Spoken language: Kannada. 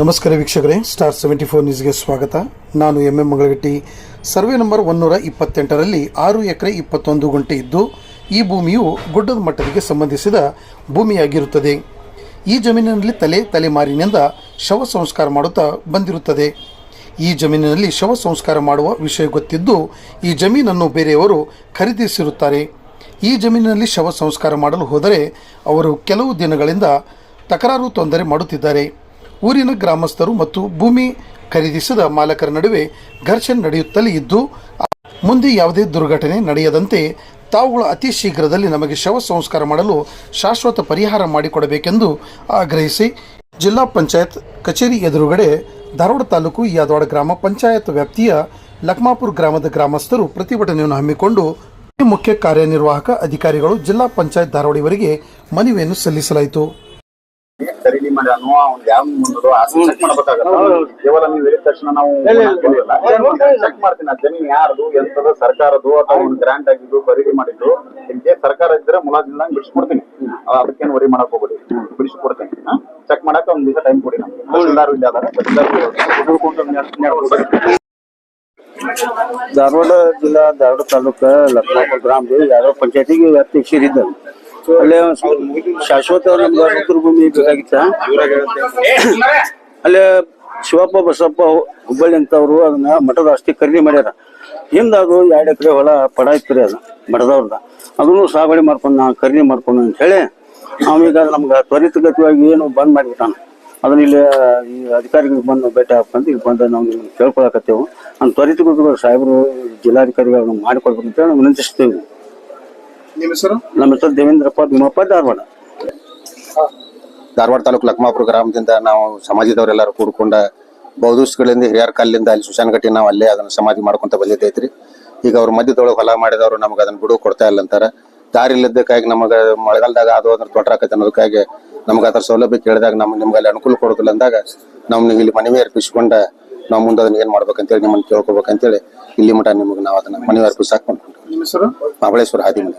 ನಮಸ್ಕಾರ ವೀಕ್ಷಕರೇ ಸ್ಟಾರ್ ಸೆವೆಂಟಿ ಫೋರ್ ನ್ಯೂಸ್ಗೆ ಸ್ವಾಗತ. ನಾನು M M Mangalagatti. Survey number ಒನ್ನೂರ ಇಪ್ಪತ್ತೆಂಟರಲ್ಲಿ ಆರು ಎಕರೆ ಇಪ್ಪತ್ತೊಂದು ಗುಂಟೆ ಇದ್ದು, ಈ ಭೂಮಿಯು ಗುಡ್ಡದ ಮಟ್ಟದಿಗೆ ಸಂಬಂಧಿಸಿದ ಭೂಮಿಯಾಗಿರುತ್ತದೆ. ಈ ಜಮೀನಿನಲ್ಲಿ ತಲೆ ತಲೆಮಾರಿನಿಂದ ಶವ ಸಂಸ್ಕಾರ ಮಾಡುತ್ತಾ ಬಂದಿರುತ್ತದೆ. ಈ ಜಮೀನಿನಲ್ಲಿ ಶವ ಸಂಸ್ಕಾರ ಮಾಡುವ ವಿಷಯ ಗೊತ್ತಿದ್ದು, ಈ ಜಮೀನನ್ನು ಬೇರೆಯವರು ಖರೀದಿಸಿರುತ್ತಾರೆ. ಈ ಜಮೀನಿನಲ್ಲಿ ಶವ ಸಂಸ್ಕಾರ ಮಾಡಲು ಹೋದರೆ, ಅವರು ಕೆಲವು ದಿನಗಳಿಂದ ತಕರಾರು ತೊಂದರೆ ಮಾಡುತ್ತಿದ್ದಾರೆ. ಊರಿನ ಗ್ರಾಮಸ್ಥರು ಮತ್ತು ಭೂಮಿ ಖರೀದಿಸಿದ ಮಾಲಕರ ನಡುವೆ ಘರ್ಷಣೆ ನಡೆಯುತ್ತಲೇ ಇದ್ದು, ಮುಂದೆ ಯಾವುದೇ ದುರ್ಘಟನೆ ನಡೆಯದಂತೆ ತಾವುಗಳು ಅತಿ ಶೀಘ್ರದಲ್ಲಿ ನಮಗೆ ಶವ ಸಂಸ್ಕಾರ ಮಾಡಲು ಶಾಶ್ವತ ಪರಿಹಾರ ಮಾಡಿಕೊಡಬೇಕೆಂದು ಆಗ್ರಹಿಸಿ ಜಿಲ್ಲಾ ಪಂಚಾಯತ್ ಕಚೇರಿ ಎದುರುಗಡೆ ಧಾರವಾಡ ತಾಲೂಕು ಯಾದವಾಡ ಗ್ರಾಮ ಪಂಚಾಯತ್ ವ್ಯಾಪ್ತಿಯ ಲಕ್ಮಾಪುರ ಗ್ರಾಮದ ಗ್ರಾಮಸ್ಥರು ಪ್ರತಿಭಟನೆಯನ್ನು ಹಮ್ಮಿಕೊಂಡು ಮುಖ್ಯ ಕಾರ್ಯನಿರ್ವಾಹಕ ಅಧಿಕಾರಿಗಳು ಜಿಲ್ಲಾ ಪಂಚಾಯತ್ ಧಾರವಾಡಿವರಿಗೆ ಮನವಿಯನ್ನು ಸಲ್ಲಿಸಲಾಯಿತು. ಮಾಡಿ ಅನ್ನೋ ಅವ್ನ್ ಯಾವ ಮುಂದದು ಚೆಕ್ ಮಾಡಬೇಕಾಗುತ್ತೆ. ಕೇವಲ ನೀವು ಹೇಳಿದ ತಕ್ಷಣ ನಾವು ಚೆಕ್ ಮಾಡ್ತೀನಿ. ಆ ಜಮೀನ್ ಯಾರ್ದು ಎಂತದ ಸರ್ಕಾರದ್ದು ಅಥವಾ ಒಂದು ಗ್ರಾಂಟ್ ಆಗಿದ್ದು ಖರೀದಿ ಮಾಡಿದ್ದು ನಿಮ್ಗೆ ಸರ್ಕಾರ ಇದ್ರೆ ಮುಲಾಜಿಲ್ಲ ಬಿಡಿಸ್ಕೊಡ್ತೀನಿ. ಅದಕ್ಕೇನು ವರಿ ಮಾಡಕ್ ಹೋಗ್ಬೇಡಿ. ಬಿಡಿಸ್ಕೊಡ್ತೀನಿ. ಚೆಕ್ ಮಾಡಕ್ ಒಂದ್ ದಿವಸ ಟೈಮ್ ಕೊಡಿ ನಮ್ಗೆ. ತಹಸೀಲ್ದಾರ್ ಇಲ್ಲಿ ಅದಾರ. ತಹಸೀಲ್ದಾರ್. ಧಾರವಾಡ ಜಿಲ್ಲಾ ಧಾರವಾಡ ತಾಲೂಕ ಲಕ್ನಾಪುರ ಗ್ರಾಮದ ಯಾರೋ ಪಂಚಾಯತಿಗೆ ಅಧ್ಯಕ್ಷರಿದ್ದರು ಅಲ್ಲೇ ಶಾಶ್ವತ ನಮ್ಗೆ ಭೂಮಿ ಬೇಕಾಗಿತ್ತ? ಅಲ್ಲೇ ಶಿವಪ್ಪ ಬಸಪ್ಪ ಹುಬ್ಬಳ್ಳಿ ಅಂತವ್ರು ಅದನ್ನ ಮಠದ ಆಸ್ತಿ ಖರೀದಿ ಮಾಡ್ಯಾರ. ಹಿಂದ ಅದು ಎರಡು ಎಕರೆ ಹೊಲ ಪಡ ಇತ್ತು ಅದು ಮಠದವ್ರದ. ಅದನ್ನು ಸಾಗುವಳಿ ಮಾಡ್ಕೊಂಡು ನಾ ಖರೀದಿ ಮಾಡ್ಕೊಂಡು ಅಂತ ಹೇಳಿ ಅವೀಗ ನಮ್ಗೆ ತ್ವರಿತಗತಿಯಾಗಿ ಏನು ಬಂದ್ ಮಾಡಿಬಿಟ್ಟಾನ. ಅದನ್ನ ಇಲ್ಲಿ ಈ ಅಧಿಕಾರಿಗಳಿಗೆ ಬಂದು ಭೇಟಿ ಹಾಕೊಂಡು ಇಲ್ಲಿ ಬಂದು ನಾವು ನಿಮ್ಗೆ ಕೇಳ್ಕೊಳಕತ್ತೇವು. ಅಂತ ತ್ವರಿತಗತಿಗಳು ಸಾಹೇಬರು ಜಿಲ್ಲಾಧಿಕಾರಿಗಳು ಮಾಡಿಕೊಡ್ಬೇಕು ಅಂತೇಳಿ ನಾವು ವಿನಂತಿಸ್ತೇವೆ. ನಿಮ್ಮ ಹೆಸರು? ನಮ್ಮ ಹೆಸರು ದೇವೇಂದ್ರಪ್ಪ ಭೀಮಪ್ಪ ಧಾರವಾಡ. ಧಾರವಾಡ ತಾಲೂಕು ಲಕ್ಮಾಪುರ ಗ್ರಾಮದಿಂದ ನಾವು ಸಮಾಜದವರೆಲ್ಲರೂ ಕೂಡ್ಕೊಂಡ ಬಹುದಿವಸಗಳಿಂದ ಹಿರಿಯರ ಕಾಲದಿಂದ ಅಲ್ಲಿ ಸುಶಾನಗಟ್ಟಿ ನಾವು ಅಲ್ಲೇ ಅದನ್ನ ಸಮಾಧಿ ಮಾಡ್ಕೊಂತ ಬಂದಿದ್ದೈತ್ರಿ. ಈಗ ಅವ್ರ ಮಧ್ಯದೊಳಗೆ ಹೊಲ ಮಾಡಿದವರು ನಮ್ಗೆ ಅದನ್ನ ಬಿಡು ಕೊಡ್ತಾ ಇಲ್ಲ ಅಂತಾರೆ. ದಾರಿ ಇಲ್ಲದಕ್ಕಾಗಿ ನಮಗ ಮಳೆಗಾಲದಾಗ ಅದು ಅದ್ರ ತೊಟ್ರಾಕೈತೆ ಅನ್ನೋದಕ್ಕಾಗಿ ನಮ್ಗೆ ಅದ್ರ ಸೌಲಭ್ಯ ಕೇಳಿದಾಗ ನಮ್ಗೆ ನಿಮ್ಗೆ ಅಲ್ಲಿ ಅನುಕೂಲ ಕೊಡೋದಿಲ್ಲ ಅಂದಾಗ ನಾವು ನಿಮ್ಗೆ ಇಲ್ಲಿ ಮನವಿ ಅರ್ಪಿಸ್ಕೊಂಡ ನಾವು ಮುಂದೆ ಅದನ್ನ ಏನ್ ಮಾಡ್ಬೇಕಂತೇಳಿ ನಿಮ್ಮನ್ನು ಕೇಳ್ಕೊಬೇಕಂತೇಳಿ ಇಲ್ಲಿ ಮಟ ನಿಮ್ಗೆ ನಾವು ಅದನ್ನ ಮನವಿ ಅರ್ಪಿಸಾಕ್ ನಿಮ್ಮ ಹೆಸರು? ಮಹಾಬಳೇಶ್ವರ ಹಾದಿ ಮನೆ